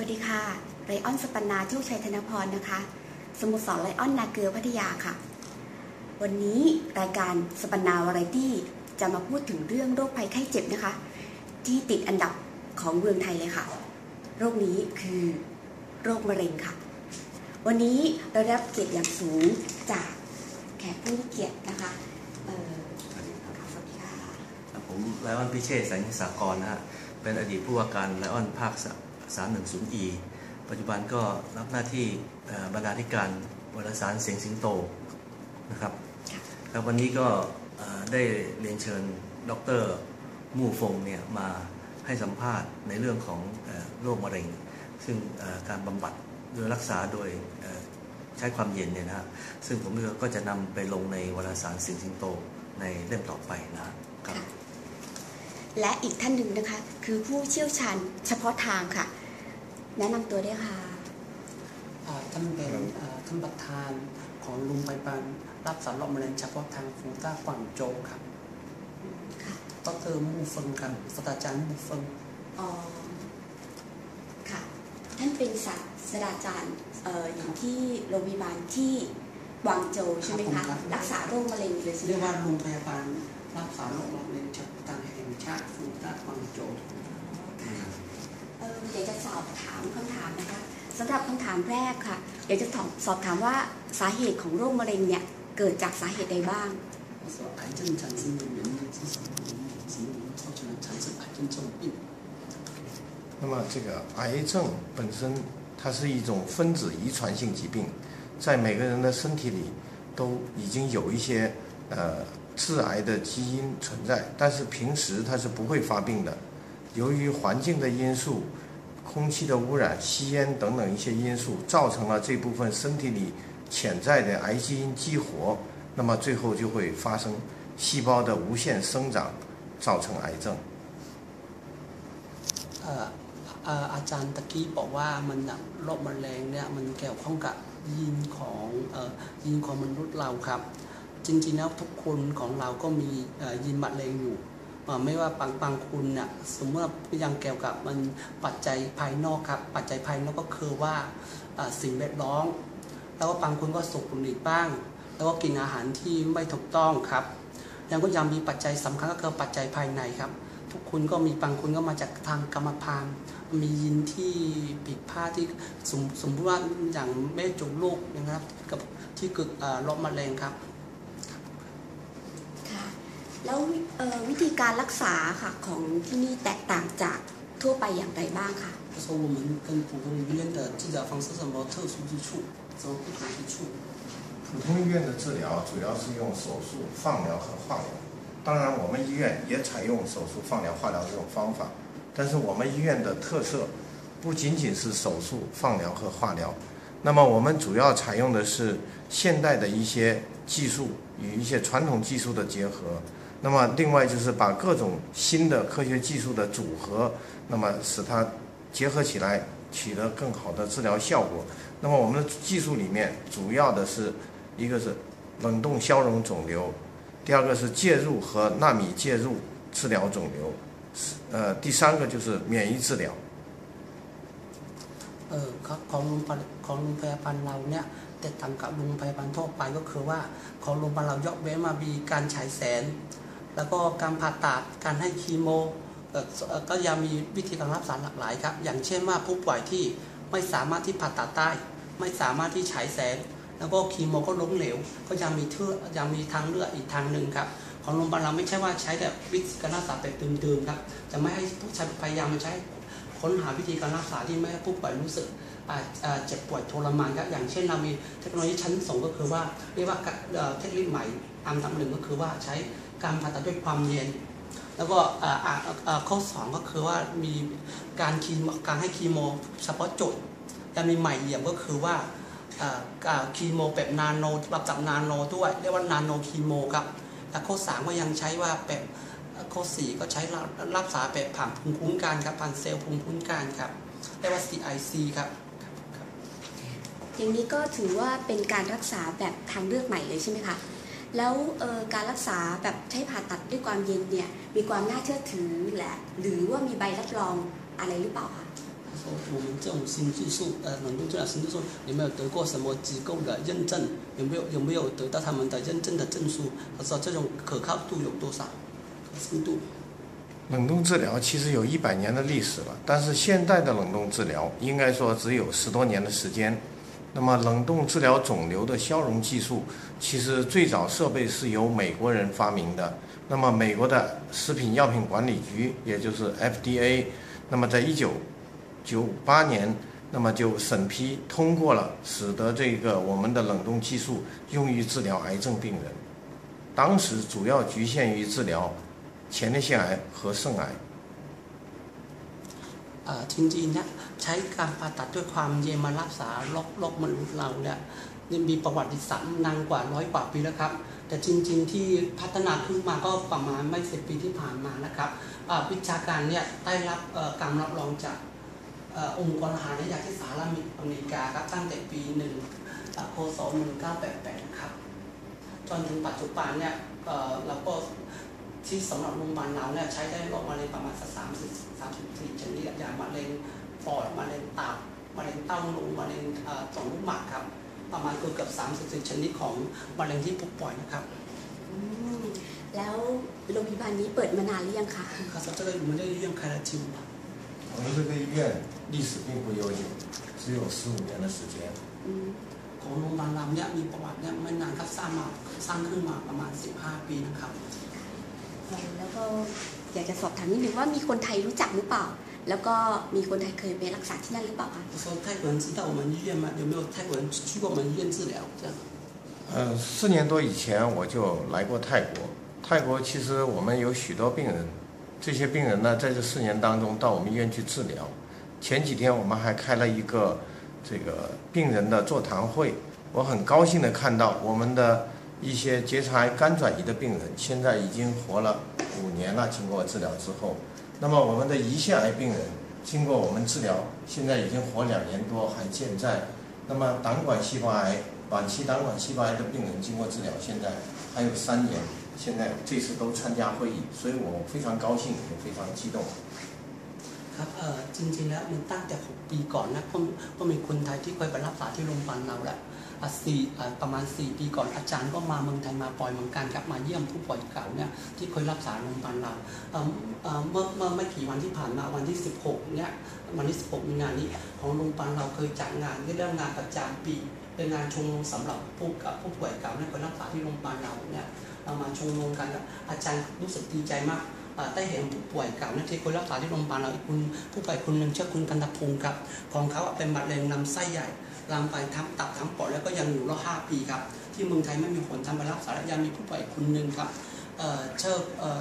วัสดีค่ะ ไรออนสปันนาโชคชัยธนพรนะคะ สโมสรไรออนนาเกลือพัทยาค่ะ วันนี้รายการสปันนาวาไรตี้จะมาพูดถึงเรื่องโรคภัยไข้เจ็บนะคะ ที่ติดอันดับของเมืองไทยเลยค่ะ โรคนี้คือโรคมะเร็งค่ะ วันนี้เราได้รับเกียรติอย่างสูงจากแขกผู้เกียรตินะคะเอ่อสวัสดีค่ะผมไลออนพิเชษแสงสากรนะฮะ เป็นอดีตผู้ว่าการไลออนภาค 310 e ปัจจุบันก็รับหน้าที่เอ่อบรรณาธิการวารสารเสียงสิงโตนะครับค่ะแล้ววันนี้ก็เอ่อได้เรียนเชิญดรมู่ฟงเนี่ยมาให้สัมภาษณ์ในเรื่องของเอ่อโรคมะเร็ง ซึ่งเอ่อการบำบัดโดยรักษาโดยเอ่อใช้ความเย็นเนี่ยนะฮะซึ่งผมก็จะนำไปลงในวารสารเสียงสิงโตในเล่มต่อไปนะครับค่ะ และอีกท่านหนึ่งนะคะ คือผู้เชี่ยวชาญเฉพาะทางค่ะ แนะนำตัวด้วยค่ะอ่าท่านเป็นอ่าท่านประธานของลุงไปปันรับสารโรคมะเร็งเฉพาะทางฟูต้ากวางโจวครับค่ะดรมูเฟิงครับศาสตราจารย์มูเฟิงอ๋อค่ะ ท่านเป็นศาสตราจารย์เอ่ออยู่ที่โรงพยาบาลที่กวางโจวใช่ไหมคะ รักษาโรคมะเร็งเลยใช่ไหมเรียกว่าคะโรงพยาบาลรับสารโรคมะเร็งเฉพาะทาง แห่งชาติฟูต้ากวางโจว เออเดี๋ยวจะสอบถามคำถามนะคะสำหรับคำถามแรกค่ะ เดี๋ยวจะสอบถามว่าสาเหตุของโรคมะเร็งเนี่ย เกิดจากสาเหตุใดบ้าง 说癌症产生的原因是什么原因什么原因造成了产生癌症这种病？那么这个癌症本身它是一种分子遗传性疾病，在每个人的身体里都已经有一些呃 致癌的基因存在，但是平时它是不会发病的。由于环境的因素、空气的污染、吸烟等等一些因素，造成了这部分身体里潜在的癌基因激活，那么最后就会发生细胞的无限生长，造成癌症。 เอ่อเอ่ออาจารย์ตะกี้บอกว่ามันน่ะโรคมะเร็งเนี่ยมันเกี่ยวข้องกับยีนของเอ่อยีนของมนุษย์เราครับ จริงๆแล้วทุกคนของเราก็มียีนมะเร็งอยู่ไม่ว่าบางบางคุณน่ะสมมติว่ายังเกี่ยวกับมันปัจจัยภายนอกครับปัจจัยภายนอกก็คือว่าสิ่งแวดล้อมแล้วก็บางคนก็สูบบุหรี่บ้าง แล้วก็กินอาหารที่ไม่ถูกต้องครับ ยังก็ยังมีปัจจัยสำคัญก็คือปัจจัยภายในครับ ทุกคนก็มีบางคนก็มาจากทางกรรมพันธุ์มียีนที่ผิดพลาดที่สมสมมติว่าอย่างแม่จุกลูกนะครับกับที่เกิดเอ่อโรคมะเร็งครับ แล้วเอ่อวิธีการรักษาค่ะของที่นี่แตกต่างจากทั่วไปอย่างไรบ้างคะ 他说我们跟普通医院的治疗方式有什么特殊之处，什么不同之处？普通医院的治疗主要是用手术、放疗和化疗。当然，我们医院也采用手术、放疗、化疗这种方法，但是我们医院的特色不仅仅是手术、放疗和化疗，那么我们主要采用的是现代的一些技术与一些传统技术的结合。 那么另外就是把各种新的科学技术的组合，那么使它结合起来，取得更好的治疗效果。那么我们的技术里面主要的是一个是冷冻消融肿瘤，第二个是介入和纳米介入治疗肿瘤，呃，第三个就是免疫治疗。 เออครับของโรงพยาบาลของโรงพยาบาลเราเนี่ยแต่ต่างกับโรงพยาบาลทั่วไปก็คือว่าของโรงพยาบาลเรายกเว้นมามีการฉายแสง แล้วก็การผ่าตัดการให้คีโมก็ยังมีวิธีการรักษาหลากหลายครับ อย่างเช่นว่าผู้ป่วยที่ไม่สามารถที่ผ่าตัดได้ ไม่สามารถที่ฉายแสง แล้วก็คีโมก็ล้มเหลว ก็ยังมีเทือยังมีทางเลือกอีกทางหนึ่งครับ ของโรงพยาบาลเราไม่ใช่ว่าใช้แบบวิธีการรักษาแบบเดิมๆครับ จะไม่ให้ผู้ใช้พยายามมาใช้ค้นหาวิธีการรักษาที่ไม่ให้ผู้ป่วยรู้สึกเจ็บปวดทรมานครับ อย่างเช่นเรามีเทคโนโลยีชั้นสูงก็คือว่าเรียกว่าเอ่อเทคโนโลยีใหม่อันดับหนึ่งก็คือว่าใช้ การผ่าตัดด้วยความเย็น แล้วก็ข้อสองก็คือว่ามีการคีโมการให้คีโมเฉพาะจุดจะมีใหม่เยี่ยมก็คือว่าคีโมแบบนาโนระดับนาโนด้วยเรียกว่านาโนคีโมครับและข้อสามก็ยังใช้ว่าแบบข้อสี่ก็ใช้รักษาแบบผ่านภูมิคุ้มกันครับผ่านเซลล์ภูมิคุ้มกันครับเรียกว่า CIC ครับอย่างนี้ก็ถือว่าเป็นการรักษาแบบทางเลือกใหม่เลยใช่ไหมคะ แล้วเอ่อการรักษาแบบใช้ผ่าตัดด้วยความเย็นเนี่ยมีความน่าเชื่อถือและหรือว่ามีใบรับรองอะไรหรือเปล่าคะ 说我们这种新技术，呃，冷冻治疗新技术有没有得过什么机构的认证？有没有有没有得到他们的认证的证书？他说这种可靠度有多少？可信度？冷冻治疗其实有一百年的历史了，但是现代的冷冻治疗应该说只有十多年的时间。 那么冷冻治疗肿瘤的消融技术，其实最早设备是由美国人发明的。那么美国的食品药品管理局，也就是 FDA，那么在一九九八年，那么就审批通过了，使得这个我们的冷冻技术用于治疗癌症病人。当时主要局限于治疗前列腺癌和肾癌。 จริงๆเนี่ยใช้การผ่าตัดด้วยความเย็นมารักษาโรคโรคมนุษย์เราเนี่ยนี่มีประวัติศาสตร์นานกว่าร้อยกว่าปีแล้วครับ แต่จริง ๆ ที่พัฒนาขึ้นมาก็ประมาณไม่สิบปีที่ผ่านมานะครับวิชาการเนี่ยได้รับการรับรองจากองค์กรอาหารและยาที่สหรัฐอเมริกาครับตั้งแต่ปีหนึ่งอ่าพศ1988 ครับ จนถึงปัจจุบันเนี่ยเอ่อเราก็ ที่สำหรับโรงพยาบาลเราเนี่ยใช้ได้โรคมะเร็งประมาณสักสามสิบสามสิบสี่ชนิดอย่างมะเร็งปอดมะเร็งตับมะเร็งเต้านมมะเร็งเอ่อต่อมลูกหมากครับ ประมาณเกือบเกือบสามสิบสี่ชนิดของมะเร็งที่พบบ่อยนะครับ อืมแล้วโรงพยาบาลนี้เปิดมานานหรือยังคะ 可是这个我们这个医院开了几五了，我们这个医院历史并不悠久，只有十五年的时间。 อืม ของโรงพยาบาลเราเนี่ยมีประวัติเนี่ยไม่นานครับสร้างมาสร้างขึ้นมาประมาณ 15 ปีนะครับ เอ่อ แล้วก็อยากจะสอบถามนิดนึงว่ามีคนไทยรู้จักหรือเปล่า แล้วก็มีคนไทยเคยไปรักษาที่นั่นหรือเปล่าคะ 就说泰国人知道我们医院吗？有没有泰国人去过我们医院治疗？这样。呃，四年多以前我就来过泰国。泰国其实我们有许多病人，这些病人呢，在这四年当中到我们医院去治疗。前几天我们还开了一个这个病人的座谈会，我很高兴的看到我们的 一些结肠癌肝转移的病人，现在已经活了五年了，经过治疗之后。那么我们的胰腺癌病人，经过我们治疗，现在已经活两年多，还健在。那么胆管细胞癌、晚期胆管细胞癌的病人经过治疗，现在还有三年，现在这次都参加会议，所以我非常高兴，也非常激动。 ครับจริงๆแล้วมันตั้งแต่ 6 ปีก่อนนะก็ก็มีคนไทยที่เคยไปรักษาที่โรงพยาบาลเราแหละสี่ประมาณ 4 ปีก่อนอาจารย์ก็มาเมืองไทยมาปล่อยเหมือนกันครับมาเยี่ยมผู้ป่วยเก่าเนี่ยที่เคยรักษาโรงพยาบาลเราเมื่อเมื่อไม่กี่วันที่ผ่านมาวันที่ 16เนี่ยวันที่ 16 มีนานนี้ของโรงพยาบาลเราเคยจัดงานที่เรื่องงานประจำปี เป็นงานชมรมสำหรับผู้กับผู้ป่วยเก่าเนี่ยเคยรักษาที่โรงพยาบาลเราเนี่ยเรามาชมรมกันอาจารย์รู้สึกดีใจมาก ได้เห็นผู้ป่วยเก่านะที่คยรักษาที่โรงพยาบาลเราอีกคุณผู้ป่วยคนหนึ่งชื่อคุณกันตพงศ์ครับของเขาเป็นมะเร็งลำไส้ใหญ่ลามไปทั้งตับทั้งปอดแล้วก็ยังอยู่รอดห้าปีครับที่เมืองไทยไม่มีผลทำไปรักษาแล้วยังมีผู้ป่วยคนหนึ่งครับเชื่อ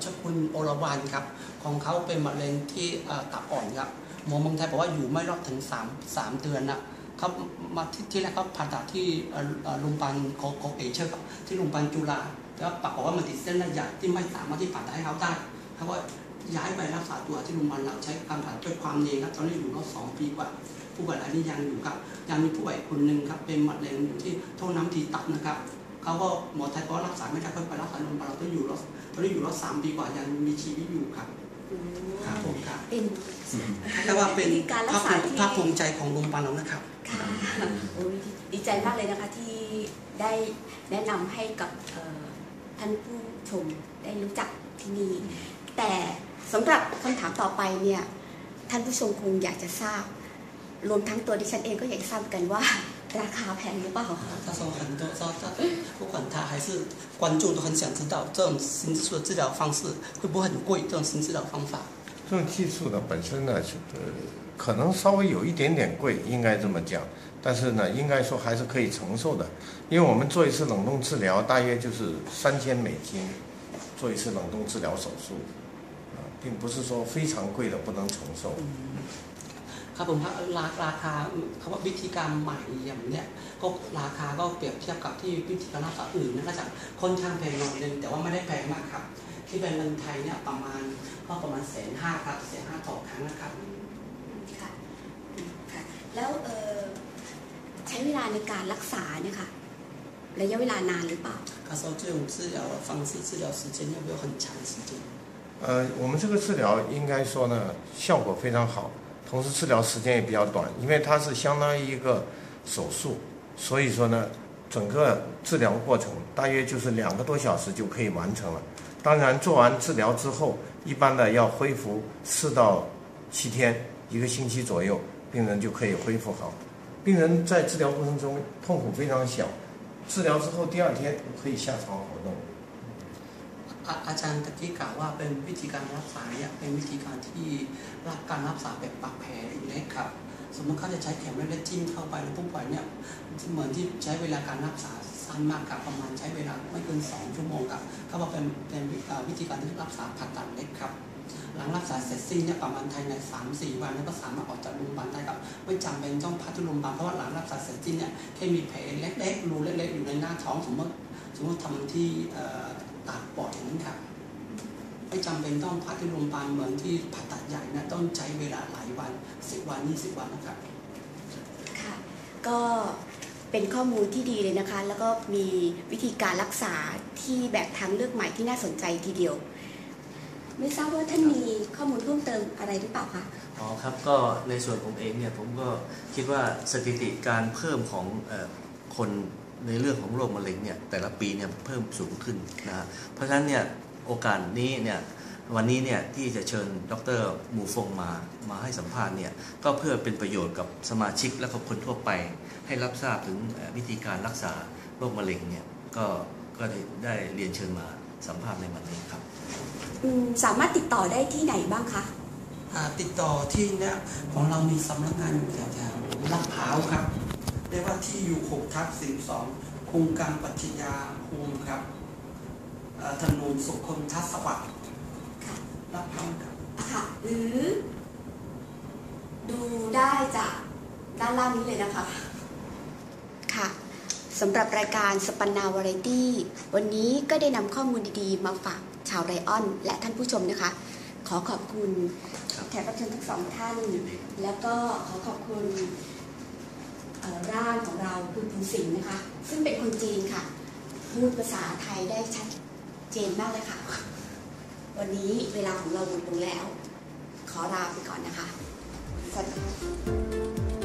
เชื่อคุณโอรวานครับของเขาเป็นมะเร็งที่ตับอ่อนครับหมอเมืองไทยบอกว่าอยู่ไม่รอดถึงสามสามเดือนนะเขามาที่ที่แรกเขาผ่าตัดที่โรงพยาบาลโคโคเอเชอร์ที่โรงพยาบาลจุฬาแล้วปรากฏว่ามันติดเส้นเลือดใหญ่ที่ไม่สามารถที่ผ่าตัดให้เขาได้ เขาก็ย้ายไปรักษาตัวที่โรงพยาบาลเราใช้การผ่าตัดด้วยความดีครับตอนนี้อยู่รอบสองปีกว่า ผู้ป่วยรายนี้ยังอยู่ครับ ยังมีผู้ป่วยคนหนึ่งครับเป็นมะเร็งอยู่ที่ท่อน้ำดีตับนะครับเขาก็หมอไทยก็รักษาไม่ได้ก็ไปรักษาโรงพยาบาลเราต้องอยู่รอบตอนนี้อยู่รอบสามปีกว่ายังมีชีวิตอยู่ครับอืมครับผมครับเป็นแต่ว่าเป็นวิธีการรัภากคษาภูมิที่ภาคภูมิใจของโรงพยาบาลเรานะครับค่ะโอ้ยดีใจมากเลยนะคะที่ได้แนะนำให้กับเอ่อท่านผู้ชมได้รู้จักที่นี่ แต่สำหรับคำถามต่อไปเนี่ยท่านผู้ชมคงอยากจะทราบ รวมทั้งตัวดิฉันเองก็อยากจะทราบเหมือนกันว่า ราคาแพงหรือเปล่าคะ 他说很多，说他不管他还是观众都很想知道这种新技术的治疗方式会不会很贵？这种新治疗方法。这种技术呢本身呢是呃可能稍微有一点点贵，应该这么讲，但是呢应该说还是可以承受的，因为我们做一次冷冻治疗大约就是三千美金，做一次冷冻治疗手术，啊， 并不是说非常贵的不能承受。 ครับผมครับราราคาคำว่าวิธีการใหม่อย่างเนี้ยก็ราคาก็เปรียบเทียบกับที่วิธีการรักษาอื่นเนยก็จะค่อนข้างแพงหน่อยนึงแต่ว่าไม่ได้แพงมากครับ ที่เป็นเงินไทยเนี่ยประมาณก็ประมาณแสนห้าครับแสนห้าต่อครั้งนะครับ ค่ะอืมค่ะ แล้วเอ่อใช้เวลาในการรักษาเนี่ยค่ะระยะเวลานานหรือเปล่า 他说这种治疗的方式治疗时间要不要很长时间？ 呃，我们这个治疗应该说呢，效果非常好，同时治疗时间也比较短，因为它是相当于一个手术，所以说呢，整个治疗过程大约就是两个多小时就可以完成了。当然，做完治疗之后，一般的要恢复四到七天，一个星期左右，病人就可以恢复好。病人在治疗过程中痛苦非常小，治疗之后第二天可以下床活动。 อาจารย์ตะกี้กล่าวว่าเป็นวิธีการรักษาเนี่ยเป็นวิธีการที่รักการรักษาแบบปักแผลเล็กครับ สมมติเขาจะใช้เข็มเล็กๆจิ้มเข้าไปแล้วผู้ป่วยเนี่ยเหมือนที่ใช้เวลาการรักษาสั้นมากครับประมาณใช้เวลาไม่เกินสองชั่วโมงครับเขาบอกเป็นเป็นวิธีการที่รักษาผ่าตัดเล็กครับ หลังรักษาเสร็จสิ้นเนี่ยประมาณภายในสามสี่วันแล้วก็สามารถออกจากโรงพยาบาลได้ครับไม่จำเป็นต้องพักที่โรงพยาบาลเพราะว่าหลังรักษาเสร็จสิ้นเนี่ยแค่มีแผลเล็กๆรูเล็กๆอยู่ในหน้าท้องสมมติสมมติทำที่ ตัดปอดอย่างนั้นครับไม่จำเป็นต้องพักที่โรงพยาบาลเหมือนที่ผ่าตัดใหญ่นะต้องใช้เวลาหลายวันสิบวันยี่สิบวันนะครับค่ะก็เป็นข้อมูลที่ดีเลยนะคะ แล้วก็มีวิธีการรักษาที่แบบทางเลือกใหม่ที่น่าสนใจทีเดียว ไม่ทราบว่าท่านมีข้อมูลเพิ่มเติมอะไรหรือเปล่าคะอ๋อครับก็ในส่วนผมเองเนี่ยผมก็คิดว่าสถิติการเพิ่มของเออคน ในเรื่องของโรคมะเร็งเนี่ยแต่ละปีเนี่ยเพิ่มสูงขึ้นนะฮะเพราะฉะนั้นเนี่ยโอกาสนี้เนี่ยวันนี้เนี่ยที่จะเชิญดรหมูฟงมามาให้สัมภาษณ์เนี่ยก็เพื่อเป็นประโยชน์กับสมาชิกและกับคนทั่วไป ให้รับทราบถึงเอ่อวิธีการรักษาโรคมะเร็งเนี่ยก็ก็ได้ได้เรียนเชิญมาสัมภาษณ์ในวันนี้ครับอืมสามารถติดต่อได้ที่ไหนบ้างคะอ่าติดต่อที่เนี่ยของเรามีสำนักงานอยู่แถวๆลาดพร้าวครับ เรียกว่าที่อยู่6ทับ42โครงการปัจยาภูมิครับเอ่อถนนสุขคนทัศวัสดิ์ค่ะลาดพร้าวครับค่ะหรือดูได้จากด้านล่างนี้เลยนะคะ ค่ะสำหรับรายการสปันนาวาไรตี้ วันนี้ก็ได้นำข้อมูลดีๆ มาฝากชาวไรออน และท่านผู้ชมนะคะ ขอขอบคุณครับแขกรับเชิญทั้งสองท่าน แล้วก็ขอขอบคุณเอ่อ ร่างของเราคุณภูสิงห์นะคะ ซึ่งเป็นคนจีนค่ะ พูดภาษาไทยได้ชัดเจนมากเลยค่ะ วันนี้เวลาของเราหมดลงแล้ว ขอลาไปก่อนนะคะ สวัสดีค่ะ